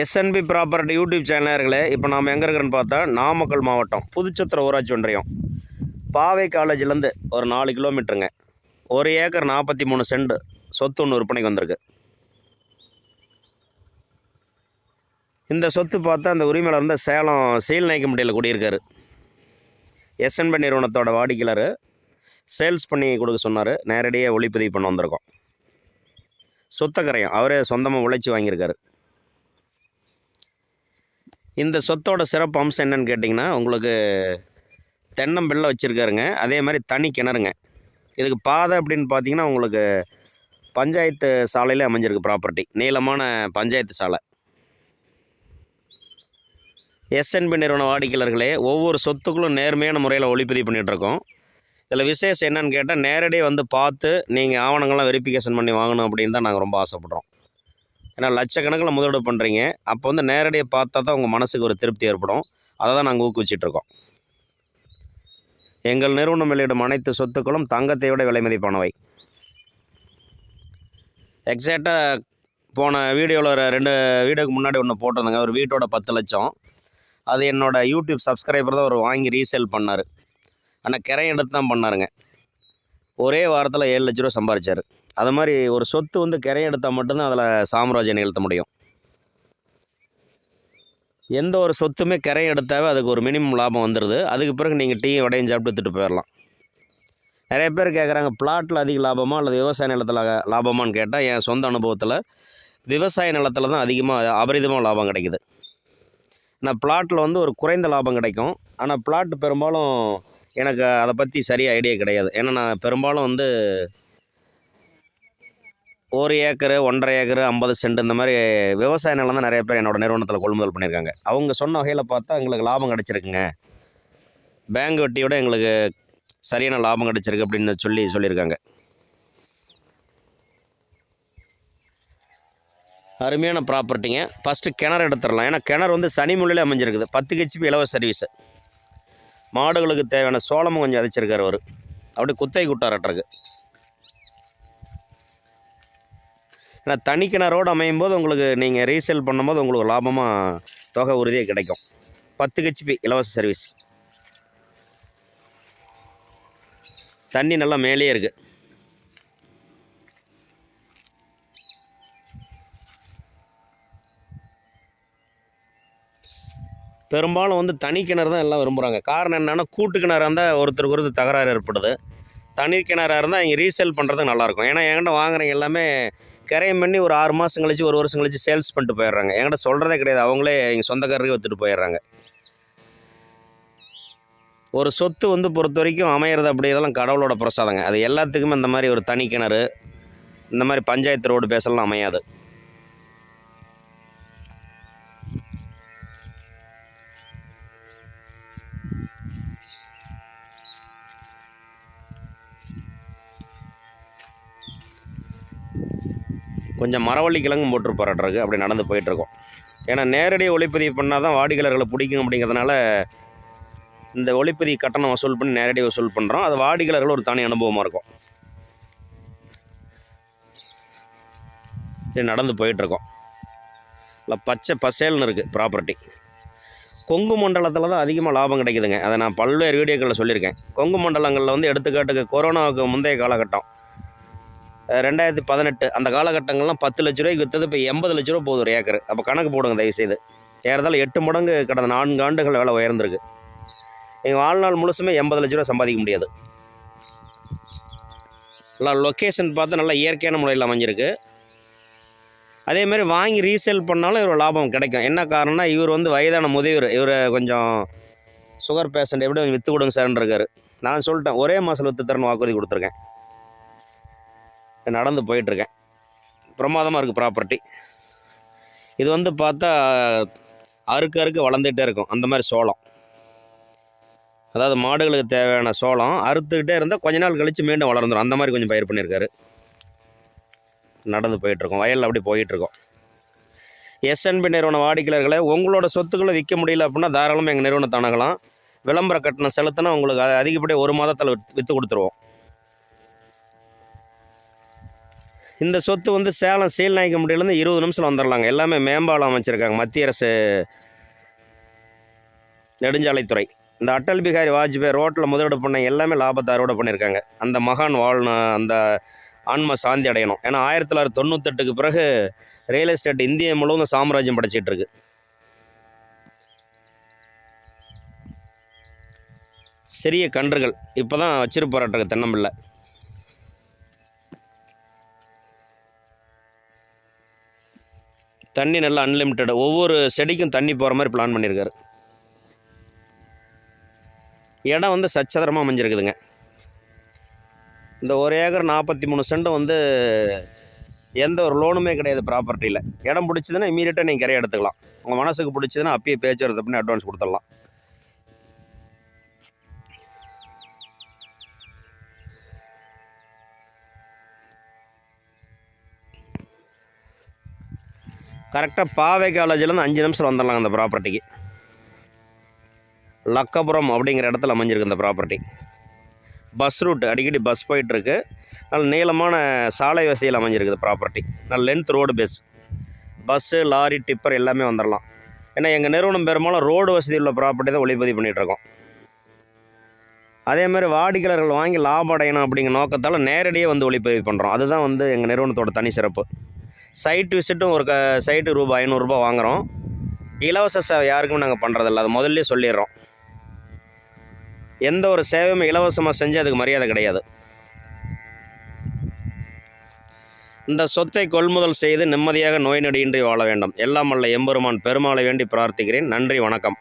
SNP property YouTube சேனலர்களே இப்போ நாம் எங்கே இருக்கிறேன்னு பார்த்தா நாமக்கல் மாவட்டம் புதுச்சத்திர ஊராட்சி ஒன்றியம். பாவை காலேஜ்லேருந்து ஒரு நாலு கிலோமீட்டருங்க. ஒரு ஏக்கர் நாற்பத்தி மூணு சென்ட் சொத்து ஒன்று விற்பனைக்கு வந்திருக்கு. இந்த சொத்து பார்த்தா அந்த உரிமையாளர் வந்து சேலம் சீல்நாயக்கம்பட்டியில் குடியிருக்காரு. எஸ்என்பி நிறுவனத்தோட வாடிக்கையாளர் சேல்ஸ் பண்ணி கொடுக்க சொன்னார். நேரடியாக ஒளிப்பதிவு பண்ண வந்திருக்கோம். சொத்தக்கரையும் அவரே சொந்தமாக உழைச்சி வாங்கியிருக்காரு. இந்த சொத்தோட சிறப்பு அம்சம் என்னென்னு கேட்டிங்கன்னா உங்களுக்கு தென்னம்பிள்ளை வச்சுருக்காருங்க. அதே மாதிரி தனி கிணறுங்க. இதுக்கு பாதை அப்படின்னு பார்த்தீங்கன்னா உங்களுக்கு பஞ்சாயத்து சாலையில் அமைஞ்சிருக்கு ப்ராப்பர்ட்டி நீளமான பஞ்சாயத்து சாலை. எஸ்என்பி நிறுவன வாடிக்கையாளர்களே ஒவ்வொரு சொத்துக்களும் நேர்மையான முறையில் ஒளிப்பதிவு பண்ணிகிட்ருக்கோம் இதில் விசேஷம் என்னன்னு கேட்டால் நேரடியாக வந்து பார்த்து நீங்கள் ஆவணங்கள்லாம் வெரிஃபிகேஷன் பண்ணி வாங்கணும் அப்படின்னு தான் நாங்கள் ரொம்ப ஆசைப்படுறோம். ஏன்னா லட்சக்கணக்கில் முதலீடு பண்ணுறீங்க அப்போ வந்து நேரடியாக பார்த்தா தான் உங்கள் மனசுக்கு ஒரு திருப்தி ஏற்படும். அதை தான் நாங்கள் ஊக்குவிச்சிட்ருக்கோம் எங்கள் நிறுவனம் வெளியிடும் அனைத்து சொத்துக்களும் தங்கத்தை விட விலை மதிப்பானவை. எக்ஸாக்டாக போன வீடியோவில் ரெண்டு வீடியோக்கு முன்னாடி ஒன்று போட்டிருந்தேங்க. ஒரு வீட்டோட பத்து லட்சம். அது என்னோடய யூடியூப் சப்ஸ்கிரைபர் தான் அவர் வாங்கி ரீசேல் பண்ணார். ஆனால் கிரையம் எடுத்து தான் பண்ணாருங்க. ஒரே வாரத்தில் ஏழு லட்ச ரூபா சம்பாரிச்சார். அது மாதிரி ஒரு சொத்து வந்து கிரை எடுத்தால் மட்டும்தான் அதில் சாம்ராஜ்யம் நிகழ்த்த முடியும். எந்த ஒரு சொத்துமே கரையை எடுத்தாவே அதுக்கு ஒரு மினிமம் லாபம் வந்துடுது அதுக்கு பிறகு நீங்கள் டீ வடையும் சாப்பிட்டு வித்துட்டு போயிடலாம் நிறைய பேர் கேட்குறாங்க பிளாட்டில் அதிக லாபமா அல்லது விவசாய நிலத்தில் லாபமான்னு கேட்டால் என் சொந்த அனுபவத்தில் விவசாய நிலத்தில் தான் அதிகமாக அபரிதமாக லாபம் கிடைக்குது. நான் பிளாட்டில் வந்து ஒரு குறைந்த லாபம் கிடைக்கும். ஆனால் பிளாட் பெரும்பாலும் எனக்கு அதை பற்றி சரியாக ஐடியா கிடையாது. ஏன்னா நான் பெரும்பாலும் வந்து ஒரு ஏக்கரு ஒன்றரை ஏக்கரு ஐம்பது சென்ட் இந்த மாதிரி விவசாய நிலம் தான் நிறைய பேர் என்னோட நிறுவனத்தில் கொள்முதல் பண்ணியிருக்காங்க. அவங்க சொன்ன வகையில் பார்த்தா எங்களுக்கு லாபம் கிடச்சிருக்குங்க. பேங்க் வட்டியோட எங்களுக்கு சரியான லாபம் கிடச்சிருக்கு அப்படின்னு சொல்லி சொல்லியிருக்காங்க. அருமையான ப்ராப்பர்ட்டிங்க ஃபஸ்ட்டு கிணறு எடுத்துடலாம். ஏன்னா கிணறு வந்து சனி சனிமொழியில் அமைஞ்சிருக்குது. பத்து ஹெச்பி இலவச சர்வீஸு மாடுகளுக்கு தேவையான சோளமும் கொஞ்சம் அதைச்சிருக்கார் அவர். அப்படியே குத்தை குட்டாரட்டுருக்கு. ஏன்னா தனி கிணறோடு அமையும் போது உங்களுக்கு நீங்கள் ரீசேல் பண்ணும்போது உங்களுக்கு லாபமாக தொகை உறுதியாக கிடைக்கும். பத்து ஹெச்பி இலவச சர்வீஸ் தண்ணி நல்லா மேலேயே இருக்குது பெரும்பாலும் வந்து தனி கிணறு தான் எல்லாம் விரும்புகிறாங்க காரணம் என்னென்னா கூட்டு கிணறு இருந்தால் ஒருத்தருக்கு ஒருத்தர் தகராறு ஏற்படுது. தனி கிணறாக இருந்தால் இங்கே ரீசேல் பண்ணுறதுக்கு நல்லாயிருக்கும் ஏன்னா என்கிட்ட வாங்குறவங்க எல்லாமே கரையம் பண்ணி ஒரு ஆறு மாதம் கழிச்சு ஒரு வருஷம் கழிச்சு சேல்ஸ் பண்ணிட்டு போயிடுறாங்க. என்கிட்ட சொல்கிறதே கிடையாது. அவங்களே எங்கள் சொந்தக்காரருக்கு விற்றுட்டு போயிடுறாங்க. ஒரு சொத்து வந்து பொறுத்த வரைக்கும் அமையிறது அப்படி இதெல்லாம் கடவுளோட பிரசாதங்க. அது எல்லாத்துக்குமே இந்த மாதிரி ஒரு தனி கிணறு இந்த மாதிரி பஞ்சாயத்து ரோடு பேசலாம் அமையாது. கொஞ்சம் மரவள்ளி கிழங்கும் போட்டுருப்பாருட்ருக்கு அப்படி நடந்து போயிட்டுருக்கோம். ஏன்னா நேரடி ஒளிப்பதிவு பண்ணால் தான் வாடிக்கையாளர்களை பிடிக்கும் அப்படிங்கிறதுனால இந்த ஒளிப்பதிவு கட்டணம் வசூல் பண்ணி நேரடி வசூல் பண்ணுறோம் அது வாடிக்கையாளர்கள் ஒரு தனி அனுபவமாக இருக்கும். சரி நடந்து போயிட்டுருக்கோம். இல்லை பச்சை பசேல்னு இருக்குது ப்ராப்பர்ட்டி கொங்கு மண்டலத்தில் தான் அதிகமாக லாபம் கிடைக்குதுங்க. அதை நான் பல்வேறு வீடியோக்களில் சொல்லியிருக்கேன். கொங்கு மண்டலங்களில் வந்து எடுத்துக்காட்டுக்கு கொரோனாவுக்கு முந்தைய காலகட்டம். ரெண்டாயிரத்தி பதினெட்டு அந்த காலகட்டங்கள்லாம் பத்து லட்ச ரூபாய்க்கு விற்றது இப்போ எண்பது லட்ச ரூபா போகுது ஒரு ஏக்கர். அப்போ கணக்கு போடுங்க தயவுசெய்து. ஏறதாலும் எட்டு மடங்கு கடந்த நான்கு ஆண்டுகள் விலை உயர்ந்திருக்கு. எங்கள் வாழ்நாள் முழுசுமே எண்பது லட்ச ரூபா சம்பாதிக்க முடியாது. நல்லா லொக்கேஷன் பார்த்து நல்லா இயற்கையான முறையில் அமைஞ்சிருக்கு. அதே மாதிரி வாங்கி ரீசேல் பண்ணாலும் இவர் லாபம் கிடைக்கும். என்ன காரணம்னா இவர் வந்து வயதான முதியவர். இவர் கொஞ்சம் சுகர் பேஷண்ட் எப்படி விற்று கொடுங்க சார்ன்னு நான் சொல்லிட்டேன் ஒரே மாதத்தில் விற்று தரணும் வாக்குறுதி கொடுத்துருக்கேன். நடந்து போயிட்டுருக்கேன். பிரமாதமாக இருக்குது ப்ராப்பர்ட்டி இது வந்து பார்த்தா அறுக்கு அறுக்கு வளர்ந்துக்கிட்டே இருக்கும். அந்த மாதிரி சோளம். அதாவது மாடுகளுக்கு தேவையான சோளம் அறுத்துக்கிட்டே இருந்தால் கொஞ்ச நாள் கழித்து மீண்டும் வளர்ந்துடும் அந்த மாதிரி கொஞ்சம் பயிர் பண்ணியிருக்காரு. நடந்து போயிட்டுருக்கோம். வயலில் அப்படி போயிட்டுருக்கோம். எஸ்என்பி நிறுவன வாடிக்கையாளர்களை உங்களோட சொத்துக்களை விற்க முடியல அப்படின்னா தாராளமாக எங்கள் நிறுவனத்தை அணுகலாம். விளம்பர கட்டணம் செலுத்தினா உங்களுக்கு அதிகப்படியாக ஒரு மாதத்தில் விற்று கொடுத்துருவோம். இந்த சொத்து வந்து சேலம் சீல்நாயக்கம்பட்டியிலேருந்து இருபது நிமிஷத்தில் வந்துடலாங்க எல்லாமே மேம்பாலம் அமைச்சிருக்காங்க. மத்திய அரசு நெடுஞ்சாலைத்துறை. இந்த அட்டல் பிகாரி வாஜ்பாய் ரோட்டில் முதலீடு பண்ண எல்லாமே லாபத்தை அறுவடை பண்ணியிருக்காங்க அந்த மகான் வாழணும் அந்த ஆன்ம சாந்தி அடையணும். ஏன்னா ஆயிரத்தி தொள்ளாயிரத்தி தொண்ணூத்தெட்டுக்கு பிறகு ரியல் எஸ்டேட் இந்திய முழுவதும் சாம்ராஜ்யம் படைச்சிட்டு இருக்கு. சிறிய கன்றுகள். இப்போ தான் வச்சிருப்பாராட்டுக்கு தென்னம்பிள்ளை. தண்ணி நல்லா அன்லிமிட்டெட் ஒவ்வொரு செடிக்கும் தண்ணி போகிற மாதிரி பிளான் பண்ணியிருக்காரு இடம் வந்து சச்சதரமாக அமைஞ்சிருக்குதுங்க. இந்த ஒரு ஏக்கர் நாற்பத்தி மூணு சென்ட் வந்து எந்த ஒரு லோனுமே கிடையாது ப்ராப்பர்ட்டியில் இடம் பிடிச்சதுன்னா இமீடியட்டாக நீங்கள் கரையை எடுத்துக்கலாம். உங்கள் மனசுக்கு பிடிச்சதுன்னா அப்பயே பேச்சுறது பண்ணி அட்வான்ஸ் கொடுத்துடலாம். கரெக்டாக பாவை காலேஜிலேருந்து அஞ்சு நிமிஷம் வந்துடலாம் அந்த ப்ராப்பர்ட்டிக்கு லக்கபுரம் அப்படிங்கிற இடத்துல அமைஞ்சிருக்கு இந்த ப்ராப்பர்ட்டி பஸ் ரூட் அடிக்கடி பஸ் போயிட்டுருக்கு. நல்ல நீளமான சாலை வசதியில் அமைஞ்சிருக்குது ப்ராப்பர்ட்டி நல்ல length road face bus lorry tipper எல்லாமே வந்துடலாம். ஏன்னா எங்கள் நிறுவனம் பெரும்பாலும் ரோடு வசதி உள்ள ப்ராப்பர்ட்டி தான் ஒளிப்பதிவு பண்ணிகிட்ருக்கோம் அதேமாதிரி வாடிக்கையாளர்கள் வாங்கி லாபம் அடையணும் அப்படிங்கிற நோக்கத்தால் நேரடியாக வந்து ஒளிப்பதிவு பண்ணுறோம் அதுதான் வந்து எங்கள் நிறுவனத்தோட தனி சிறப்பு. சைட் விசிட்டும் ஒரு க சைட்டு ரூபாய் ஐநூறுரூபா வாங்குகிறோம் இலவச சேவை யாருக்கும் நாங்கள் பண்ணுறதில்ல அது முதல்ல சொல்லிடுறோம். எந்த ஒரு சேவையும் இலவசமாக செஞ்சு அதுக்கு மரியாதை கிடையாது. இந்த சொத்தை கொள்முதல் செய்து நிம்மதியாக நோய் நொடியின்றி வாழ வேண்டும். எல்லாம் வல்ல எம்பெருமான் பெருமாளை வேண்டி பிரார்த்திக்கிறேன். நன்றி வணக்கம்.